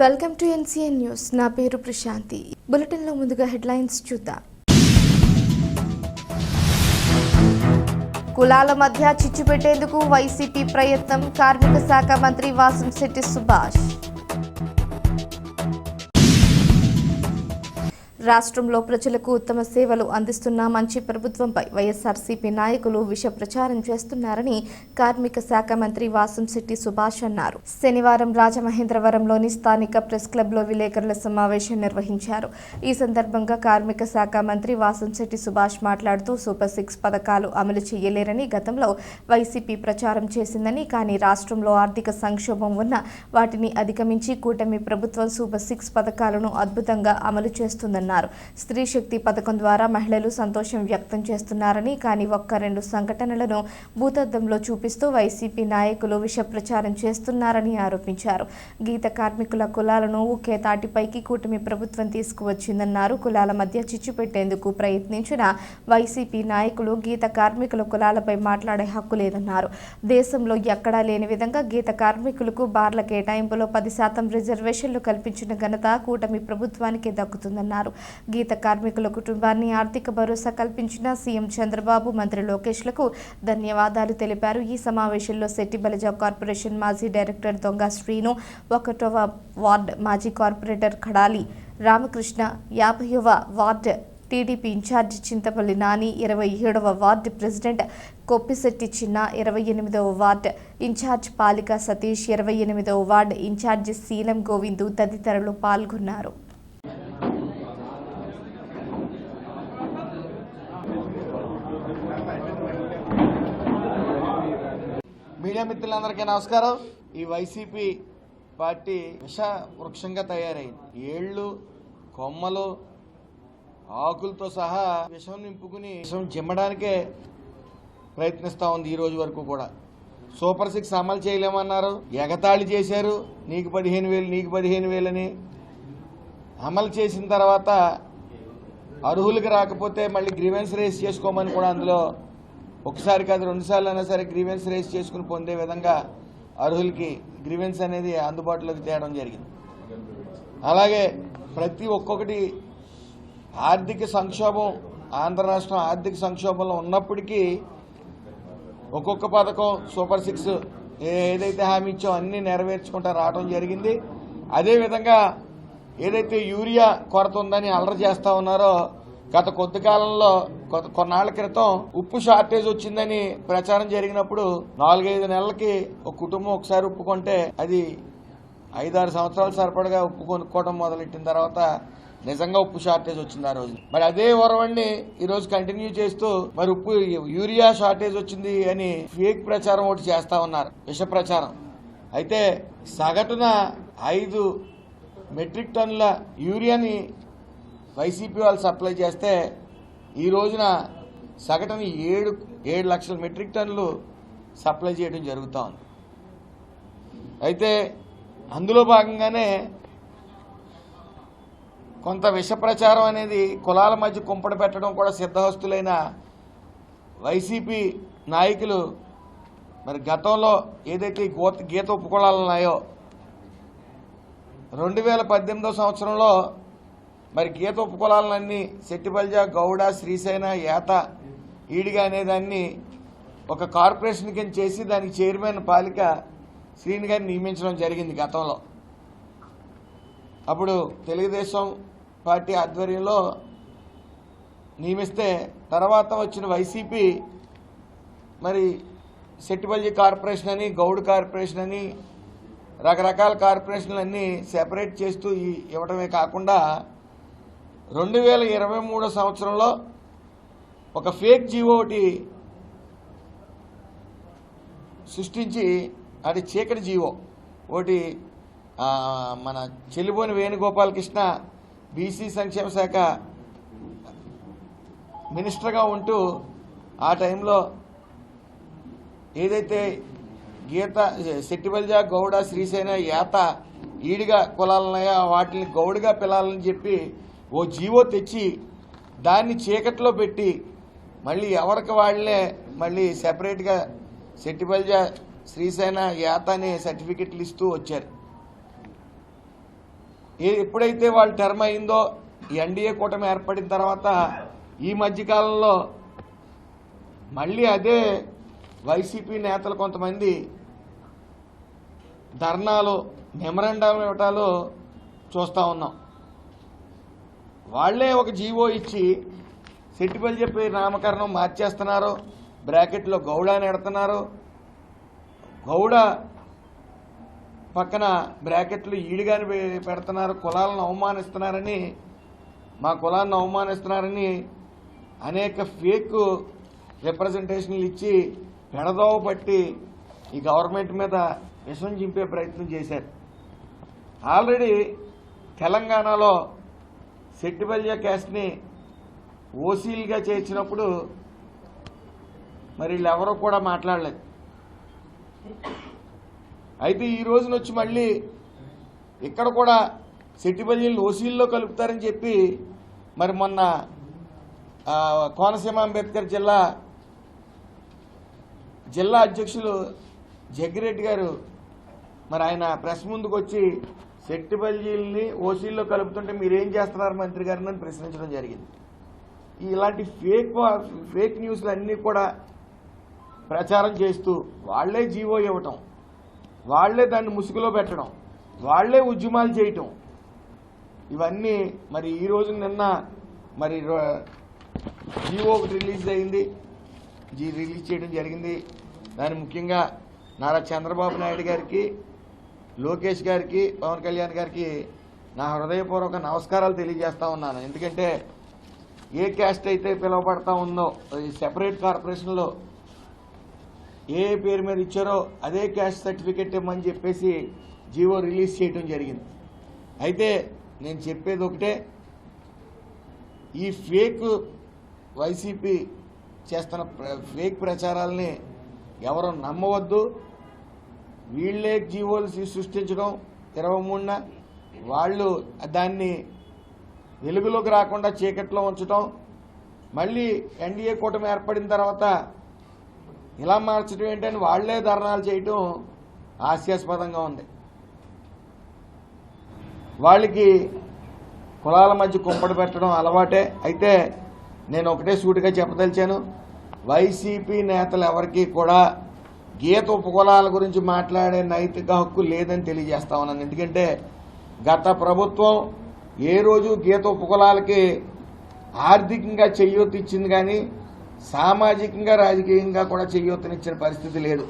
Welcome to NCN news. నా పేరు ప్రశాంతి. బులెటిన్లో ముందుగా హెడ్లైన్స్ చూద్దాం. కులాల మధ్య చిచ్చు పెట్టేందుకు వైసీపీ ప్రయత్నం. కార్మిక శాఖ మంత్రి వాసంశెట్టి సుభాష్. రాష్ట్రంలో ప్రజలకు ఉత్తమ సేవలు అందిస్తున్న మంచి ప్రభుత్వంపై వైఎస్ఆర్సీపీ నాయకులు విష ప్రచారం చేస్తున్నారని కార్మిక శాఖ మంత్రి వాసంశెట్టి సుభాష్ అన్నారు. శనివారం రాజమహేంద్రవరంలోని స్థానిక ప్రెస్ క్లబ్లో విలేకరుల సమావేశం నిర్వహించారు. ఈ సందర్భంగా కార్మిక శాఖ మంత్రి వాసంశెట్టి సుభాష్ మాట్లాడుతూ సూపర్ సిక్స్ పథకాలు అమలు చేయలేరని గతంలో వైసీపీ ప్రచారం చేసిందని కానీ రాష్ట్రంలో ఆర్థిక సంక్షోభం ఉన్న వాటిని అధిగమించి కూటమి ప్రభుత్వం సూపర్ సిక్స్ పథకాలను అద్భుతంగా అమలు చేస్తుందన్నారు. స్త్రీ శక్తి పథకం ద్వారా మహిళలు సంతోషం వ్యక్తం చేస్తున్నారని కానీ ఒక్క రెండు సంఘటనలను భూతద్దంలో చూపిస్తూ వైసీపీ నాయకులు విష ప్రచారం చేస్తున్నారని ఆరోపించారు. గీత కార్మికుల కులాలను ఒకే తాటిపైకి కూటమి ప్రభుత్వం తీసుకువచ్చిందన్నారు. కులాల మధ్య చిచ్చు పెట్టేందుకు ప్రయత్నించిన వైసీపీ నాయకులు గీత కార్మికుల కులాలపై మాట్లాడే హక్కు లేదన్నారు. దేశంలో ఎక్కడా లేని విధంగా గీత కార్మికులకు బార్ల కేటాయింపులో పది శాతం రిజర్వేషన్లు కల్పించిన ఘనత కూటమి ప్రభుత్వానికి దక్కుతుందన్నారు. గీత కార్మికుల కుటుంబాన్ని ఆర్థిక భరోసా కల్పించిన సీఎం చంద్రబాబు మంత్రి లోకేష్లకు ధన్యవాదాలు తెలిపారు. ఈ సమావేశంలో శెట్టి బలిజా కార్పొరేషన్ మాజీ డైరెక్టర్ దొంగ శ్రీను ఒకటవ వార్డ్ మాజీ కార్పొరేటర్ ఖడాలి రామకృష్ణ యాభైవ ward TDP incharge Chintapalli Nani ఇరవై ఏడవ వార్డు ప్రెసిడెంట్ కొప్పిశెట్టి చిన్న ఇరవై ఎనిమిదవ వార్డు ఇన్ఛార్జ్ పాలిక సతీష్ ఇరవై ఎనిమిదవ వార్డు ఇన్ఛార్జి శీలం గోవిందు తదితరులు పాల్గొన్నారు. మిత్రులందరికీ నమస్కారం. ఈ వైసీపీ పార్టీ విష వృక్షంగా తయారైంది. ఏళ్ళు కొమ్మలు ఆకులతో సహా విషం నింపుకుని విషం చిమ్మడానికే ప్రయత్నిస్తూ ఉంది ఈ రోజు వరకు కూడా. సూపర్ సిక్స్ అమలు చేయలేమన్నారు. ఎగతాళి చేశారు. నీకు పదిహేను వేలు నీకు పదిహేను వేలని అమలు చేసిన తర్వాత అర్హులకు రాకపోతే మళ్ళీ గ్రీవెన్స్ రేస్ చేసుకోమని కూడా అందులో ఒకసారి కాదు రెండుసార్లు అయినా సరే గ్రీవెన్స్ రేస్ చేసుకుని పొందే విధంగా అర్హులకి గ్రీవెన్స్ అనేది అందుబాటులోకి తేవడం జరిగింది. అలాగే ప్రతి ఒక్కొక్కటి ఆర్థిక సంక్షోభం ఆంధ్ర రాష్ట్రం ఆర్థిక సంక్షోభంలో ఉన్నప్పటికీ ఒక్కొక్క పథకం సూపర్ సిక్స్ ఏ- ఏదైతే హామీ ఇచ్చో అన్ని నెరవేర్చుకుంటా రావడం జరిగింది. అదేవిధంగా ఏదైతే యూరియా కొరత ఉందని అలర చేస్తా ఉన్నారో గత కొద్ది కాలంలో కొన్నాళ్ళ క్రితం ఉప్పు షార్టేజ్ వచ్చిందని ప్రచారం జరిగినప్పుడు నాలుగైదు నెలలకి ఒక కుటుంబం ఒకసారి ఉప్పు కొంటే అది ఐదారు సంవత్సరాలు సరిపడగా ఉప్పు కొనుక్కోవడం మొదలెట్టిన తర్వాత నిజంగా ఉప్పు షార్టేజ్ వచ్చింది ఆ రోజు. మరి అదే వరవణ్ణి ఈ రోజు కంటిన్యూ చేస్తూ మరి ఉప్పు యూరియా షార్టేజ్ వచ్చింది అని ఫేక్ ప్రచారం ఒకటి చేస్తా ఉన్నారు. విష ప్రచారం. అయితే సగటున ఐదు మెట్రిక్ టన్నుల యూరియాని వైసీపీ వాళ్ళు సప్లై చేస్తే ఈ రోజున సగటున ఏడు ఏడు లక్షల మెట్రిక్ టన్నులు సప్లై చేయడం జరుగుతూ ఉంది. అయితే అందులో భాగంగానే కొంత విష ప్రచారం అనేది కులాల మధ్య కుంపట పెట్టడం కూడా సిద్ధహస్తులైన వైసీపీ నాయకులు మరి గతంలో ఏదైతే గోత గీత ఉపకులాలు ఉన్నాయో రెండు వేల పద్దెనిమిదో సంవత్సరంలో మరి గీత ఉపకులాలన్నీ సెట్టిబల్జా గౌడ శ్రీశైన ఏత ఈడిగా అనేదాన్ని ఒక కార్పొరేషన్ కింద చేసి దానికి చైర్మన్ పాలిక శ్రీని గారిని నియమించడం జరిగింది గతంలో. అప్పుడు తెలుగుదేశం పార్టీ ఆధ్వర్యంలో నియమిస్తే తర్వాత వచ్చిన వైసీపీ మరి సెట్టిపల్లి కార్పొరేషన్ అని గౌడ్ కార్పొరేషన్ అని రకరకాల కార్పొరేషన్లన్నీ సెపరేట్ చేస్తూ ఇవ్వడమే కాకుండా రెండు వేల ఇరవై మూడో సంవత్సరంలో ఒక ఫేక్ జీవో ఒకటి సృష్టించి అది చీకటి జీవో ఒకటి మన చెల్లిబోని వేణుగోపాలకృష్ణ బీసీ సంక్షేమ శాఖ మినిస్టర్గా ఉంటూ ఆ టైంలో ఏదైతే గీత శెట్టిబల్జ గౌడ శ్రీసేన యాత ఈడిగా కులాలున్నాయో వాటిని గౌడుగా పిలాలని చెప్పి ఓ జీవో తెచ్చి దాన్ని చీకట్లో పెట్టి మళ్ళీ ఎవరికి వాళ్ళే మళ్ళీ సెపరేట్గా శెట్టిబల్జా శ్రీసేన యాత అనే సర్టిఫికెట్లు ఇస్తూ వచ్చారు. ఎప్పుడైతే వాళ్ళ టర్మ్ అయిందో ఎన్డీఏ కూటమి ఏర్పడిన తర్వాత ఈ మధ్యకాలంలో మళ్ళీ అదే వైసీపీ నేతలు కొంతమంది ధర్నాలు మెమరాండం ఇవ్వటాలు చూస్తూ ఉన్నాం. వాళ్ళే ఒక జీవో ఇచ్చి సెట్టిపల్లి చెప్పి నామకరణం మార్చేస్తున్నారు. బ్రాకెట్లో గౌడ అని ఎడుతున్నారు. గౌడ పక్కన బ్రాకెట్లు ఈడిగాని పెడుతున్నారు. కులాలను అవమానిస్తున్నారని మా కులాన్ని అవమానిస్తున్నారని అనేక ఫేక్ రిప్రజెంటేషన్లు ఇచ్చి పెడదోవ పట్టి ఈ గవర్నమెంట్ మీద విషం చింపే ప్రయత్నం చేశారు. ఆల్రెడీ తెలంగాణలో సెట్టిపల్లి క్యాస్ట్ని ఓసీలుగా చేర్చినప్పుడు మరి వీళ్ళెవరూ కూడా మాట్లాడలేదు. అయితే ఈ రోజున వచ్చి మళ్ళీ ఇక్కడ కూడా సెట్టిపల్లిని ఓసీల్లో కలుపుతారని చెప్పి మరి మొన్న కోనసీమ అంబేద్కర్ జిల్లా జిల్లా అధ్యక్షులు జగ్గిరెడ్డి గారు మరి ఆయన ప్రెస్ ముందుకు వచ్చి సెట్టిబల్జీల్ని ఓసీల్లో కలుపుతుంటే మీరేం చేస్తున్నారు మంత్రి గారిని అని ప్రశ్నించడం జరిగింది. ఇలాంటి ఫేక్ ఫేక్ న్యూస్లు అన్నీ కూడా ప్రచారం చేస్తూ వాళ్ళే జీవో ఇవ్వటం వాళ్ళే దాన్ని ముసుగులో పెట్టడం వాళ్ళే ఉద్యమాలు చేయటం ఇవన్నీ మరి ఈ రోజు నిన్న మరి రో- జీవో ఒకటి రిలీజ్ అయింది. జీ రిలీజ్ చేయడం జరిగింది. దాని ముఖ్యంగా నారా చంద్రబాబు నాయుడు గారికి లోకేష్ గారికి పవన్ కళ్యాణ్ గారికి నా హృదయపూర్వక నమస్కారాలు తెలియజేస్తా ఉన్నాను. ఎందుకంటే ఏ క్యాస్ట్ అయితే పిలువబడతా ఉందో ఈ సెపరేట్ కార్పొరేషన్లో ఏ పేరు మీద ఇచ్చారో అదే క్యాస్ట్ సర్టిఫికెట్ ఇవ్వమని చెప్పేసి జీవో రిలీజ్ చేయడం జరిగింది. అయితే నేను చెప్పేది ఒకటే ఈ ఫేక్ వైసీపీ చేస్తున్న ప్ర- ఫేక్ ప్రచారాలని ఎవరు నమ్మవద్దు. వీళ్ళే జీవోలు సృష్టించడం ఇరవై మూడున వాళ్ళు దాన్ని వెలుగులోకి రాకుండా చీకట్లో ఉంచడం మళ్ళీ ఎన్డీఏ కూటమి ఏర్పడిన తర్వాత ఇలా మార్చడం ఏంటని వాళ్ళే ధర్నాలు చేయటం హాస్యాస్పదంగా ఉంది. వాళ్ళకి కులాల మధ్య కుంపడి పెట్టడం అలవాటే. అయితే నేను ఒకటే సూటిగా చెప్పదలిచాను. వైసీపీ నేతలు ఎవరికి కూడా గీత ఉపకులాల గురించి మాట్లాడే నైతిక హక్కు లేదని తెలియజేస్తా ఉన్నాను. ఎందుకంటే గత ప్రభుత్వం ఏ రోజు గీత ఉపకులాలకి ఆర్థికంగా చెయ్యొత్తిచ్చింది కానీ సామాజికంగా రాజకీయంగా కూడా చెయ్యొత్తునిచ్చిన పరిస్థితి లేదు.